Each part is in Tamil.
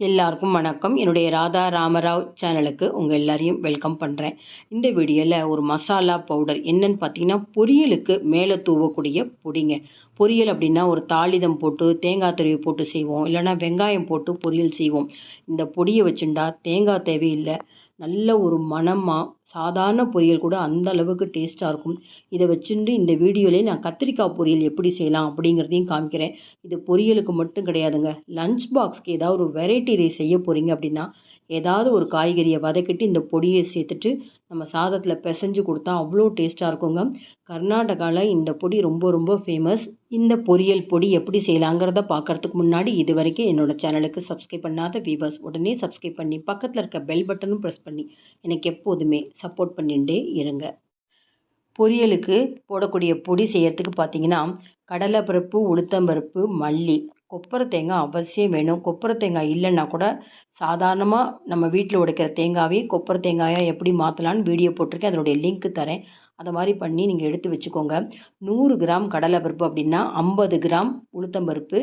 எல்லாருக்கும் வணக்கம். என்னுடைய ராதா ராமராவ் சேனலுக்கு உங்கள் எல்லாரையும் வெல்கம் பண்ணுறேன் இந்த வீடியோவில் ஒரு மசாலா பவுடர் என்னன்னு பார்த்தீங்கன்னா பொரியலுக்கு மேலே தூவக்கூடிய பொடிங்க. பொரியல் அப்படின்னா ஒரு தாளிதம் போட்டு தேங்காய் துருவி போட்டு செய்வோம். இல்லைன்னா வெங்காயம் போட்டு பொரியல் செய்வோம். இந்த பொடியை வச்சுண்டா தேங்காய் தேவையில்லை. நல்ல ஒரு மணமாக சாதாரண பொரியல் கூட அந்த அளவுக்கு டேஸ்ட்டாக இருக்கும். இதை வச்சுட்டு இந்த வீடியோலேயே நான் கத்திரிக்காய் பொரியல் எப்படி செய்யலாம் அப்படிங்கிறதையும் காமிக்கிறேன். இது பொரியலுக்கு மட்டும் கிடையாதுங்க. லஞ்ச் பாக்ஸ்க்கு ஏதாவது ஒரு வெரைட்டி ரைஸ் செய்ய போகிறீங்க அப்படின்னா ஏதாவது ஒரு காய்கறியை வதக்கிட்டு இந்த பொடியை சேர்த்துட்டு நம்ம சாதத்தில் பிசைஞ்சு கொடுத்தா அவ்வளோ டேஸ்ட்டாக இருக்குங்க. கர்நாடகாவில் இந்த பொடி ரொம்ப ரொம்ப ஃபேமஸ் இந்த பொரியல் பொடி எப்படி செய்யலாங்கிறத பார்க்குறதுக்கு முன்னாடி இது வரைக்கும் என்னோடய சேனலுக்கு சப்ஸ்கிரைப் பண்ணாத வீவர்ஸ் உடனே சப்ஸ்கிரைப் பண்ணி பக்கத்தில் இருக்க பெல் பட்டனும் ப்ரெஸ் பண்ணி எனக்கு எப்போதுமே சப்போர்ட் பண்ணிகிட்டே இருங்க. பொரியலுக்கு போடக்கூடிய பொடி செய்கிறதுக்கு பார்த்தீங்கன்னா கடலைப்பருப்பு உளுத்தம்பருப்பு மல்லி கொப்பரை தேங்காய் அவசியம் வேணும். கொப்பரை தேங்காய் இல்லைன்னா கூட சாதாரணமாக நம்ம வீட்டில் உடைக்கிற தேங்காவே கொப்பரை தேங்காயாக எப்படி மாற்றலான்னு வீடியோ போட்டிருக்கேன். அதனுடைய லிங்க்கு தரேன். அதை மாதிரி பண்ணி நீங்கள் எடுத்து வச்சுக்கோங்க. நூறு கிராம் கடலைப்பருப்பு அப்படின்னா ஐம்பது கிராம் உளுத்தம்பருப்பு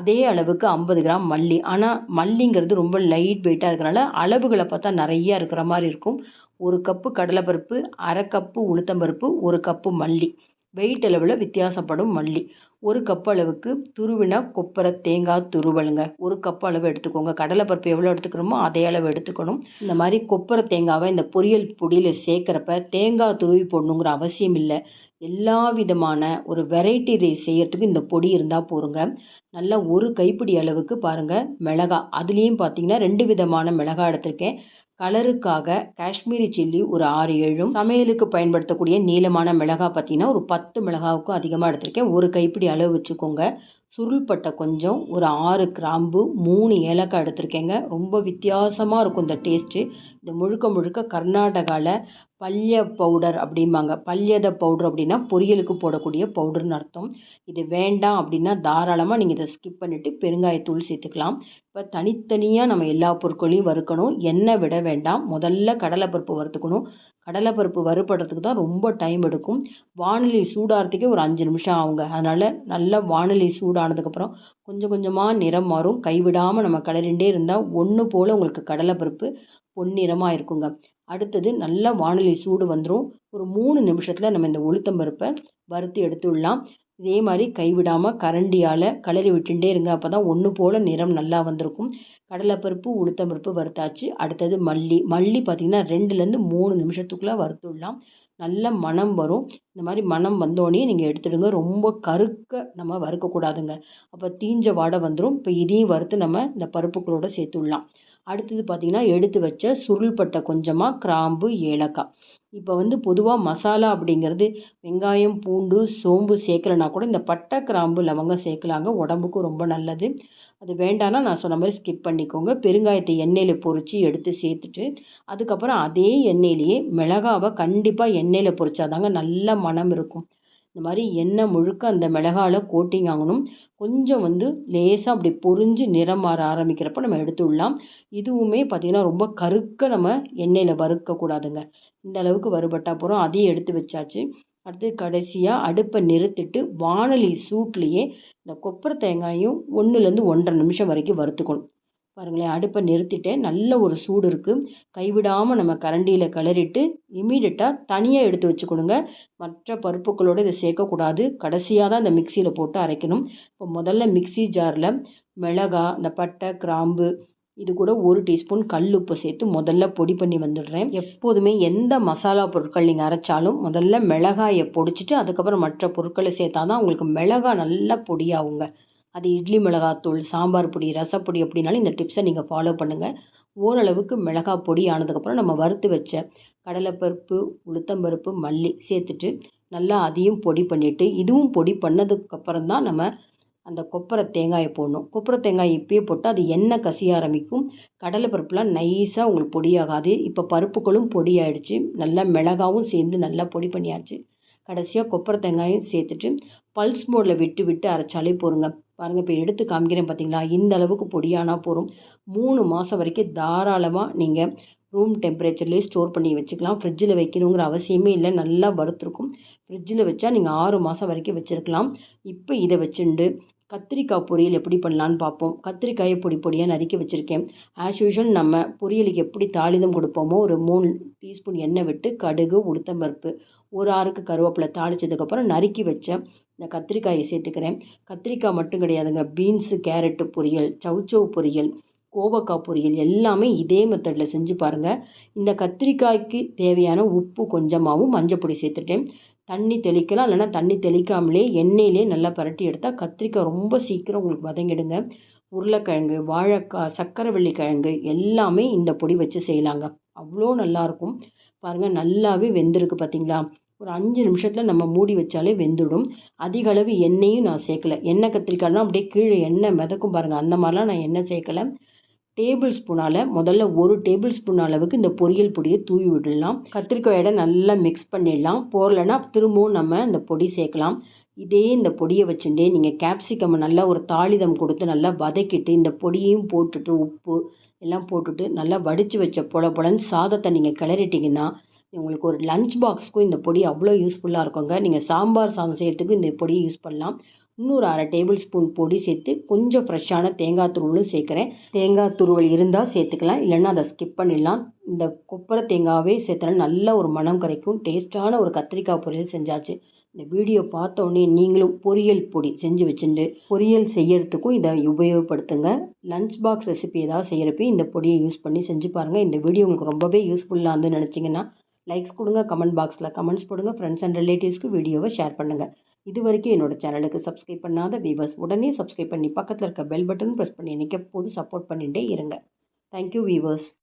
அதே அளவுக்கு ஐம்பது கிராம் மல்லி. ஆனால் மல்லிங்கிறது ரொம்ப லைட் வெயிட்டாக இருக்கிறனால அளவுகளை பார்த்தா நிறையா இருக்கிற மாதிரி இருக்கும். ஒரு கப்பு கடலைப்பருப்பு அரை கப்பு உளுத்தம்பருப்பு ஒரு கப்பு மல்லி. வெயிட் அளவில் வித்தியாசப்படும் மல்லி. ஒரு கப் அளவுக்கு துருவின கொப்பரை தேங்காய் துருவலுங்க. ஒரு கப் அளவு எடுத்துக்கோங்க. கடலைப்பருப்பு எவ்வளோ எடுத்துக்கிறோமோ அதே அளவு எடுத்துக்கணும். இந்த மாதிரி கொப்பரை தேங்காவை இந்த பொரியல் பொடியில் சேர்க்குறப்ப தேங்காய் துருவி போடணுங்கிற அவசியம் இல்லை. எல்லா விதமான ஒரு வெரைட்டி ரைஸ் செய்கிறதுக்கு இந்த பொடி இருந்தால் போருங்க. நல்லா ஒரு கைப்பிடி அளவுக்கு பாருங்கள் மிளகா. அதுலேயும் பார்த்தீங்கன்னா ரெண்டு விதமான மிளகா எடுத்திருக்கேன். கலருக்காக காஷ்மீரி சில்லி ஒரு ஆறு ஏழும். சமையலுக்கு பயன்படுத்தக்கூடிய நீளமான மிளகா பார்த்தீங்கன்னா ஒரு பத்து மிளகாவுக்கும் அதிகமாக எடுத்திருக்கேன். ஒரு கைப்பிடி அளவு வச்சுக்கோங்க. சுருள்பட்டை கொஞ்சம் ஒரு ஆறு கிராம்பு மூணு ஏலக்காய் எடுத்திருக்கேங்க. ரொம்ப வித்தியாசமாக இருக்கும் இந்த டேஸ்ட்டு இது முழுக்க முழுக்க கர்நாடகாவில் பல்ய பவுடர் அப்படிம்பாங்க. பல்யத பவுடர் அப்படின்னா பொரியலுக்கு போடக்கூடிய பவுடர்னு அர்த்தம். இது வேண்டாம் அப்படின்னா தாராளமாக நீங்கள் இதை ஸ்கிப் பண்ணிவிட்டு பெருங்காயத்தூள் சேர்த்துக்கலாம். இப்போ தனித்தனியாக நம்ம எல்லா பொருட்களையும் வறுக்கணும். எண்ணெய் விட வேண்டாம். முதல்ல கடலைப்பருப்பு வறுத்துக்கணும். கடலைப்பருப்பு வறுபடுறதுக்கு தான் ரொம்ப டைம் எடுக்கும். வானிலை சூடாகிறதுக்கே ஒரு அஞ்சு நிமிஷம் ஆகுங்க. அதனால் நல்லா வானிலை சூடானதுக்கப்புறம் கொஞ்சம் கொஞ்சமாக நிறம் மாறும். கைவிடாமல் நம்ம கிளறிண்டே இருந்தால் ஒன்று போல் உங்களுக்கு கடலைப்பருப்பு பொன்னிறமாக இருக்குங்க. அடுத்தது நல்லா வானிலை சூடு வந்துடும் ஒரு மூணு நிமிஷத்தில் நம்ம இந்த உளுத்தம்பருப்பை வறுத்து எடுத்துடலாம். இதே மாதிரி கைவிடாமல் கரண்டியால் கலரி விட்டுட்டே இருங்க. அப்போ தான் ஒன்று போல் நிறம் நல்லா வந்திருக்கும். கடலைப்பருப்பு உளுத்தம்பருப்பு வறுத்தாச்சு. அடுத்தது மல்லி. மல்லி பார்த்திங்கன்னா ரெண்டுலேருந்து மூணு நிமிஷத்துக்குள்ளே வறுத்துடலாம். நல்ல மணம் வரும். இந்த மாதிரி மணம் வந்தோடனே நீங்கள் எடுத்துடுங்க. ரொம்ப கருக்க நம்ம வறுக்கக்கூடாதுங்க. அப்போ தீஞ்ச வாடை வந்துடும் இப்போ இதையும் வறுத்து நம்ம இந்த பருப்புக்களோடு சேர்த்துடலாம். அடுத்தது பார்த்திங்கன்னா எடுத்து வச்ச சுருள்பட்டை கொஞ்சமாக கிராம்பு ஏலக்காய். இப்போ வந்து பொதுவாக மசாலா அப்படிங்கிறது வெங்காயம் பூண்டு சோம்பு சேர்க்கலனா கூட இந்த பட்டை கிராம்பு லவங்கம் சேர்க்கலாங்க. உடம்புக்கும் ரொம்ப நல்லது. அது வேண்டான்னா நான் சொன்ன மாதிரி ஸ்கிப் பண்ணிக்கோங்க. பெருங்காயத்தை எண்ணெயில் பொறிச்சு எடுத்து சேர்த்துட்டு அதுக்கப்புறம் அதே எண்ணெயிலேயே மிளகாவை கண்டிப்பாக எண்ணெயில் பொறிச்சாதாங்க நல்ல மனம் இருக்கும். இந்த மாதிரி எண்ணெய் முழுக்க அந்த மிளகால கோட்டிங் ஆகணும். கொஞ்சம் வந்து லேசாக அப்படி பொரிஞ்சு நிறம் மாற ஆரம்பிக்கிறப்ப நம்ம எடுத்து விடலாம் இதுவுமே பார்த்திங்கன்னா ரொம்ப கருக்க நம்ம எண்ணெயில் வறுக்கக்கூடாதுங்க இந்த அளவுக்கு வறுபட்டால் போகிறோம் அதையும் எடுத்து வச்சாச்சு. அடுத்து கடைசியாக அடுப்பை நிறுத்திட்டு வானொலி சூட்லேயே இந்த கொப்பரை தேங்காயும் ஒன்றுலேருந்து ஒன்றரை நிமிஷம் வரைக்கும் வறுத்துக்கணும். பாருங்களேன் அடுப்பை நிறுத்திட்டேன். நல்ல ஒரு சூடு இருக்குது கைவிடாமல் நம்ம கரண்டியில் கிளறிட்டு இமீடியட்டாக தனியாக எடுத்து வச்சுக்கணுங்க. மற்ற பருப்புகளோடு இதை சேர்க்கக்கூடாது. கடைசியாக தான் இந்த மிக்சியில் போட்டு அரைக்கணும். இப்போ முதல்ல மிக்சி ஜாரில் மிளகா இந்த பட்டை கிராம்பு இது கூட ஒரு டீஸ்பூன் கல் உப்பு சேர்த்து முதல்ல பொடி பண்ணி வந்துடுறேன். எப்போதுமே எந்த மசாலா பொருட்கள் நீங்கள் அரைச்சாலும் முதல்ல மிளகாயை பொடிச்சிட்டு அதுக்கப்புறம் மற்ற பொருட்களை சேர்த்தா தான் உங்களுக்கு மிளகாய் நல்லா பொடியாகுங்க. அது இட்லி மிளகாத்தூள் சாம்பார் பொடி ரசப்பொடி அப்படின்னாலும் இந்த டிப்ஸை நீங்கள் ஃபாலோ பண்ணுங்கள் ஓரளவுக்கு மிளகாய் பொடி ஆனதுக்கப்புறம் நம்ம வறுத்து வச்ச கடலைப்பருப்பு உளுத்தம்பருப்பு மல்லி சேர்த்துட்டு நல்லா அதையும் பொடி பண்ணிவிட்டு இதுவும் பொடி பண்ணதுக்கப்புறம் தான் நம்ம அந்த கொப்பரை தேங்காயை போடணும். கொப்பரை தேங்காய் இப்பயே போட்டால் அது எண்ணெய் கசிய ஆரம்பிக்கும். கடலை பருப்புலாம் நைஸாக உங்களுக்கு பொடியாகாது. இப்போ பருப்புகளும் பொடி ஆகிடுச்சு நல்லா மிளகாவும் சேர்ந்து நல்லா பொடி பண்ணியாச்சு. கடைசியாக கொப்பரை தேங்காயும் சேர்த்துட்டு பல்ஸ் மோடில் விட்டு விட்டு அரைச்சாலே போருங்க பாருங்கள் இப்போ எடுத்து காமிக்கிறேன் பார்த்தீங்களா இந்த அளவுக்கு பொடியானால் போதும். மூணு மாதம் வரைக்கும் தாராளமாக நீங்கள் ரூம் டெம்பரேச்சர்லேயே ஸ்டோர் பண்ணி வச்சுக்கலாம். ஃப்ரிட்ஜில் வைக்கணுங்கிற அவசியமே இல்லை. நல்லா வறுத்துருக்கும். ஃப்ரிட்ஜில் வச்சா நீங்கள் ஆறு மாதம் வரைக்கும் வச்சுருக்கலாம். இப்போ இதை வச்சுண்டு கத்திரிக்காய் பொரியல் எப்படி பண்ணலான்னு பார்ப்போம். கத்திரிக்காயை பொடி பொடியாக நறுக்கி வச்சுருக்கேன். ஆஸ் யூஷுவல் நம்ம பொரியலுக்கு எப்படி தாளிதம் கொடுப்போமோ ஒரு மூணு டீஸ்பூன் எண்ணெய் விட்டு கடுகு உளுத்தம்பருப்பு ஒரு ஆறுக்கு கருவேப்பிலை தாளித்ததுக்கப்புறம் நறுக்கி வச்ச இந்த கத்திரிக்காயை சேர்த்துக்கிறேன். கத்திரிக்காய் மட்டும் கிடையாதுங்க. பீன்ஸு கேரட்டு பொரியல் சவுச்சவு பொரியல் கோவக்காய் பொரியல் எல்லாமே இதே மெத்தடில் செஞ்சு பாருங்கள் இந்த கத்திரிக்காய்க்கு தேவையான உப்பு கொஞ்சமாகவும் மஞ்சள் பொடி சேர்த்துட்டேன். தண்ணி தெளிக்கலாம் இல்லைனா தண்ணி தெளிக்காமலே எண்ணெயிலே நல்லா பரட்டி எடுத்தால் கத்திரிக்காய் ரொம்ப சீக்கிரம் உங்களுக்கு வதங்கிடுங்க. உருளைக்கிழங்கு வாழைக்காய் சக்கரைவள்ளி கிழங்கு எல்லாமே இந்த பொடி வச்சு செய்யலாங்க. அவ்வளோ நல்லாயிருக்கும். பாருங்கள் நல்லாவே வெந்திருக்கு பார்த்தீங்களா? ஒரு அஞ்சு நிமிஷத்தில் நம்ம மூடி வச்சாலே வெந்துடும். அதிக அளவு எண்ணெயும் நான் சேர்க்கல. எண்ணெய் கத்திரிக்காய்லாம் அப்படியே கீழே எண்ணெய் மிதக்கும் பாருங்கள் அந்த மாதிரிலாம் நான் எண்ணெய் சேர்க்கலை. டேபிள் ஸ்பூனால் முதல்ல ஒரு டேபிள் ஸ்பூன் அளவுக்கு இந்த பொரியல் பொடியை தூவி விடலாம். கத்திரிக்காயோட நல்லா மிக்ஸ் பண்ணிடலாம். போடலைன்னா திரும்பவும் நம்ம இந்த பொடி சேர்க்கலாம். இதே இந்த பொடியை வச்சுட்டே நீங்கள் கேப்சிகம் நல்லா ஒரு தாளிதம் கொடுத்து நல்லா வதக்கிட்டு இந்த பொடியையும் போட்டுட்டு உப்பு எல்லாம் போட்டுட்டு நல்லா வடித்து வச்ச பொல பொலன்னு சாதத்தை நீங்கள் கிளறிட்டிங்கன்னா உங்களுக்கு ஒரு லஞ்ச் பாக்ஸ்க்கும் இந்த பொடி அவ்வளோ யூஸ்ஃபுல்லாக இருக்குங்க. நீங்கள் சாம்பார் சாதம் செய்கிறதுக்கு இந்த பொடியை யூஸ் பண்ணலாம். இன்னொரு அரை டேபிள் ஸ்பூன் பொடி சேர்த்து கொஞ்சம் ஃப்ரெஷ்ஷான தேங்காய் துருவலும் சேர்க்குறேன். தேங்காய் துருவல் இருந்தால் சேர்த்துக்கலாம். இல்லைன்னா அதை ஸ்கிப் பண்ணிடலாம். இந்த கொப்பரை தேங்காவே சேர்த்தனா நல்ல ஒரு மனம் கிடைக்கும் டேஸ்ட்டான ஒரு கத்திரிக்காய் பொரியல் செஞ்சாச்சு. இந்த வீடியோ பார்த்தோன்னே நீங்களும் பொரியல் பொடி செஞ்சு வச்சுட்டு பொரியல் செய்யறதுக்கும் இதை உபயோகப்படுத்துங்க. லஞ்ச் பாக்ஸ் ரெசிபி ஏதாவது செய்கிறப்ப இந்த பொடியை யூஸ் பண்ணி செஞ்சு பாருங்கள் இந்த வீடியோ உங்களுக்கு ரொம்பவே யூஸ்ஃபுல்லாக இருந்து நினச்சிங்கன்னா லைக்ஸ் கொடுங்க. கமெண்ட் பாக்ஸில் கமெண்ட்ஸ் போடுங்க. ஃப்ரெண்ட்ஸ் அண்ட் ரிலேட்டிவ்ஸ்க்கு வீடியோவை ஷேர் பண்ணுங்கள் இது வரைக்கும் என்னோடய சேனலுக்கு சப்ஸ்கிரைப் பண்ணாத வீவர்ஸ் உடனே சப்ஸ்கிரைப் பண்ணி பக்கத்தில் இருக்க பெல் பட்டன் ப்ரெஸ் பண்ணி எனக்கு எப்போது சப்போர்ட் பண்ணிகிட்டே இருங்க. Thank you viewers